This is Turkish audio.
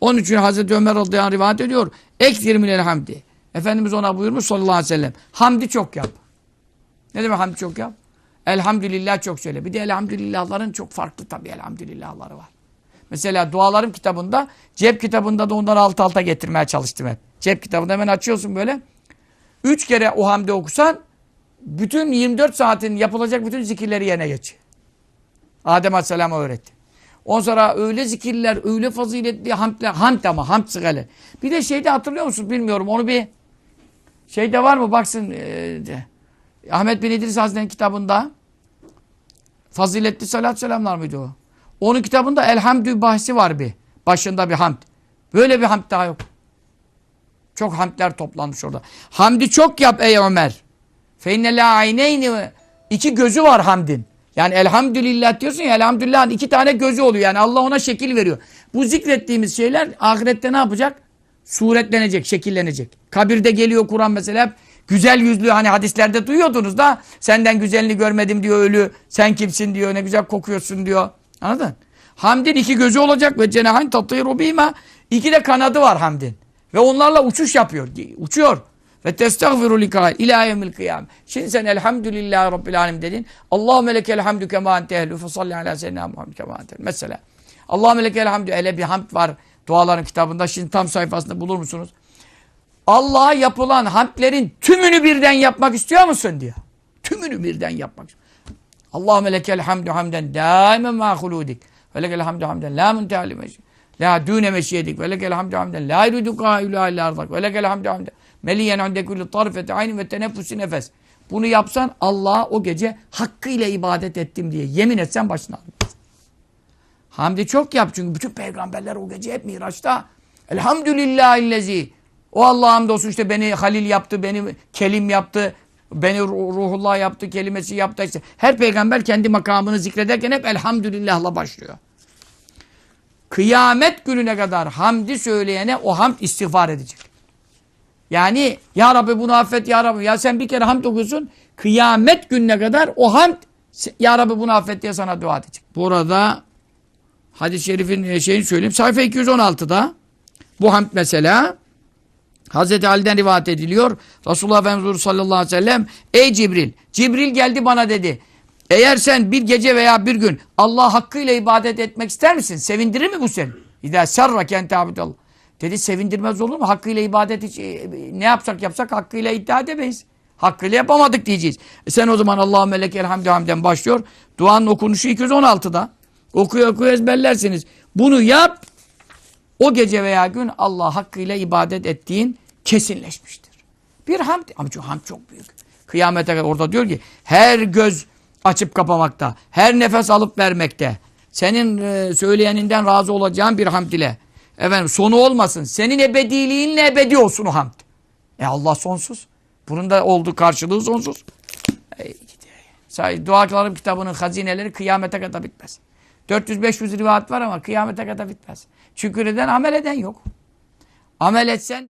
Onun için Hazreti Ömer radıyallahu rivayet ediyor. Ektir minel hamdi. Efendimiz ona buyurmuş sallallahu aleyhi ve sellem. Hamdi çok yap. Ne demek hamdi çok yap? Elhamdülillah çok söyle. Bir de elhamdülillahların çok farklı tabii elhamdülillahları var. Mesela dualarım kitabında, cep kitabında da onları alt alta getirmeye çalıştım hep. Cep kitabında hemen açıyorsun böyle. Üç kere o hamdi okusan, bütün 24 saatin yapılacak bütün zikirleri yerine geç. Adem Aleyhisselam'a öğretti. Ondan sonra öyle zikirler, öyle faziletli hamdler, hamd ama hamd sıgalı. Bir de şeyde hatırlıyor musunuz bilmiyorum onu bir şeyde var mı baksın e. Ahmet bin İdris Hazretleri'nin kitabında faziletli salat selamlar mıydı o? Onun kitabında elhamdü bahsi var bir. Başında bir hamd. Böyle bir hamd daha yok. Çok hamdler toplanmış orada. Hamdi çok yap ey Ömer. Feinne la ayneyni iki gözü var hamdin. Yani elhamdülillah diyorsun ya elhamdülillah'ın iki tane gözü oluyor. Yani Allah ona şekil veriyor. Bu zikrettiğimiz şeyler ahirette ne yapacak? Suretlenecek, şekillenecek. Kabirde geliyor Kur'an mesela hep güzel yüzlü hani hadislerde duyuyordunuz da senden güzelini görmedim diyor ölü. Sen kimsin diyor ne güzel kokuyorsun diyor. Anladın? Hamdin iki gözü olacak ve cenahin tatıyru bima. İki de kanadı var Hamdin. Ve onlarla uçuş yapıyor. Uçuyor. Ve testagfiru likail ila yevmil kıyam. Şimdi sen elhamdülillahi rabbil alem dedin. Allahümme lekel hamdü kema ente ehlü fe salli ala seyyidina Muhammed kema ente. Mesela. Allahümme lekel hamdü. Hele bir hamd var duaların kitabında. Şimdi tam sayfasında bulur musunuz? Allah'a yapılan hamdlerin tümünü birden yapmak istiyor musun diyor. Tümünü birden yapmak istiyor. Allahümme lekel hamdü hamden daimen ma huludik. Ve lekel hamdü hamden la muntehali meşi. La dune meşiyedik. Ve lekel hamdü hamden la yuridu kâilâ illa ardak. Ve lekel hamdü hamden meliyen inde kulli tarifeti ayni ve teneffüsü nefes. Bunu yapsan Allah'a o gece hakkıyla ibadet ettim diye yemin etsen başına almaz. Hamdi çok yap çünkü bütün peygamberler o gece hep Miraç'ta. Elhamdülillahillezi. O Allah'a hamdolsun işte beni Halil yaptı, beni Kelim yaptı, beni Ruhullah yaptı, kelimesi yaptı. İşte her peygamber kendi makamını zikrederken hep elhamdülillahla başlıyor. Kıyamet gününe kadar hamdi söyleyene o hamd istiğfar edecek. Yani ya Rabbi bunu affet ya Rabbi. Ya sen bir kere hamd okuyorsun. Kıyamet gününe kadar o hamd ya Rabbi bunu affet diye sana dua edecek. Burada hadis-i şerifin şeyini söyleyeyim. Sayfa 216'da bu hamd mesela Hazreti Ali'den rivayet ediliyor. Resulullah Efendimiz sallallahu aleyhi ve sellem Ey Cibril! Cibril geldi bana dedi. Eğer sen bir gece veya bir gün Allah hakkıyla ibadet etmek ister misin? Sevindirir mi bu seni? İdâ serra kente abidallah. Dedi sevindirmez olur mu? Hakkıyla ibadet hiç e, ne yapsak yapsak hakkıyla iddia edemeyiz. Hakkıyla yapamadık diyeceğiz. E sen o zaman Allah'ın melek elhamdü hamden başlıyor. Duanın okunuşu 216'da. Okuyor okuyor ezberlersiniz. Bunu yap. O gece veya gün Allah hakkıyla ibadet ettiğin kesinleşmiştir. Bir hamd. Ama çünkü hamd çok büyük. Kıyamete kadar orada diyor ki her göz açıp kapamakta, her nefes alıp vermekte, senin e, söyleyeninden razı olacağın bir hamd ile Efendim sonu olmasın. Senin ebediliğinle ebedi olsun o hamd. E Allah sonsuz. Bunun da olduğu karşılığı sonsuz. E, kitabının hazineleri kıyamete kadar bitmez. 400-500 rivayet var ama kıyamete kadar bitmez. Şükür eden amel eden yok. Amel etsen